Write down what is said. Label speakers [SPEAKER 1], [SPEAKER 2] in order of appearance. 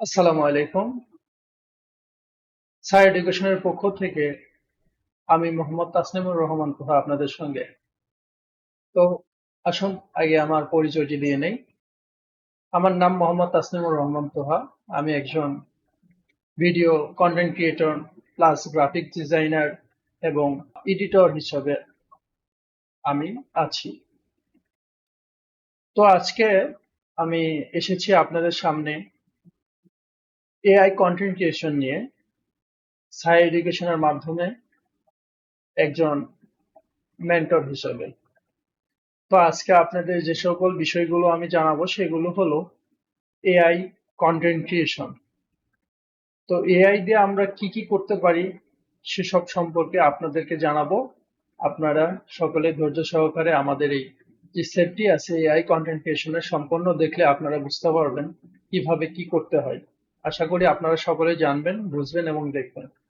[SPEAKER 1] আসসালামু আলাইকুম। সাই এডুকেশনের পক্ষ থেকে আমি মোহাম্মদ তাসনিমুর রহমান তোহা আপনাদের সঙ্গে। তো আসুন, আগে আমার পরিচয়টি দিয়ে নেই। আমার নাম মোহাম্মদ তাসনিমুর রহমান তোহা। আমি একজন video content creator plus graphic designer এবং এডিটর হিসাবে আমি আছি। তো আজকে আমি এসেছি আপনাদের সামনে এআই কন্টেন্ট ক্রিয়েশন নিয়ে সাই এডুকেশনের মাধ্যমে একজন মেন্টর হিসেবে। তো আজকে আপনাদের যে সকল বিষয়গুলো আমি জানাব, সেগুলো হলো এআই কন্টেন্ট ক্রিয়েশন তো এআই দিয়ে আমরা কি কি করতে পারি, সেসব সম্পর্কে আপনাদেরকে জানাব। আপনারা সকলে ধৈর্য সহকারে আমাদের এই যে সেটটি আছে এআই কন্টেন্ট ক্রিয়েশনের সম্পূর্ণ দেখলে আপনারা বুঝতে পারবেন কীভাবে কি করতে হয়। আশা করি আপনারা সকলে জানবেন বুঝবেন এবং দেখবেন।